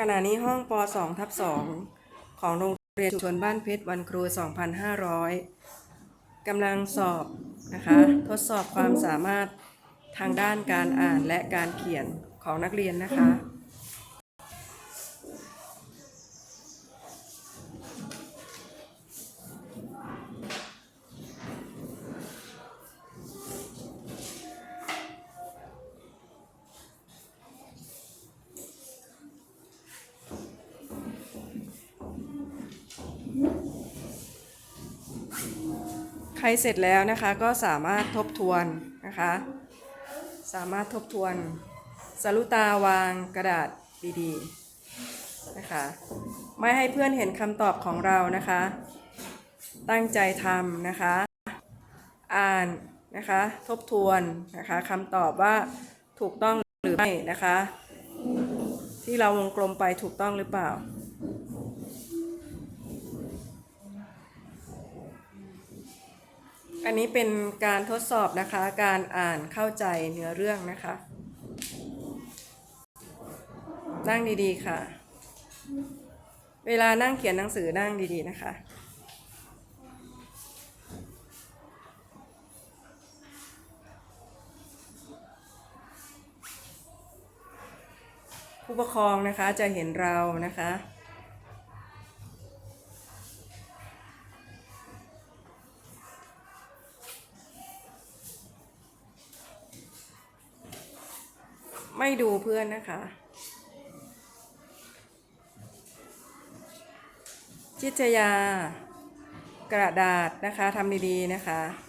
ขณะนี้ห้องป .2 ทับ2ของโรงเรียนชุมชนบ้านเพชรวันครู 2,500กำลังสอบนะคะ ทดสอบความสามารถทางด้านการอ่านและการเขียนของนักเรียนนะคะ รเสร็จแล้วนะคะก็สามารถทบทวนนะคะ สามารถทบทวนสรุตาวางกระดาษดีๆนะคะ ไม่ให้เพื่อนเห็นคำตอบของเรานะคะ ตั้งใจทำนะคะ อ่านนะคะ ทบทวนนะคะคำตอบว่าถูกต้องหรือไม่นะคะ ที่เราวงกลมไปถูกต้องหรือเปล่า อันนี้เป็นการทดสอบนะคะ การอ่านเข้าใจเนื้อเรื่องนะคะ นั่งดีๆค่ะ เวลานั่งเขียนหนังสือนั่งดีๆนะคะผู้ปกครองนะคะจะเห็นเรานะคะ ไม่ดูเพื่อนนะคะ จิตยากระดาษนะคะทำดีๆนะคะ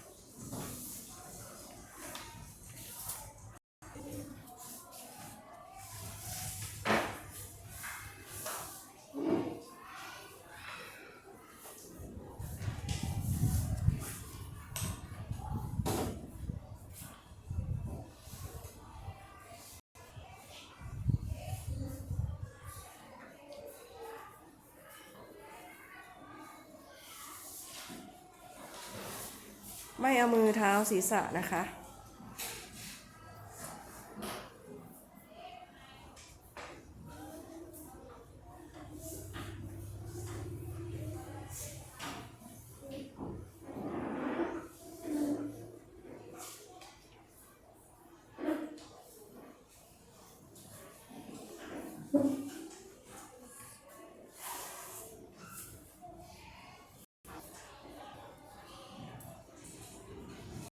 ไม่เอามือเท้าศีรษะนะคะ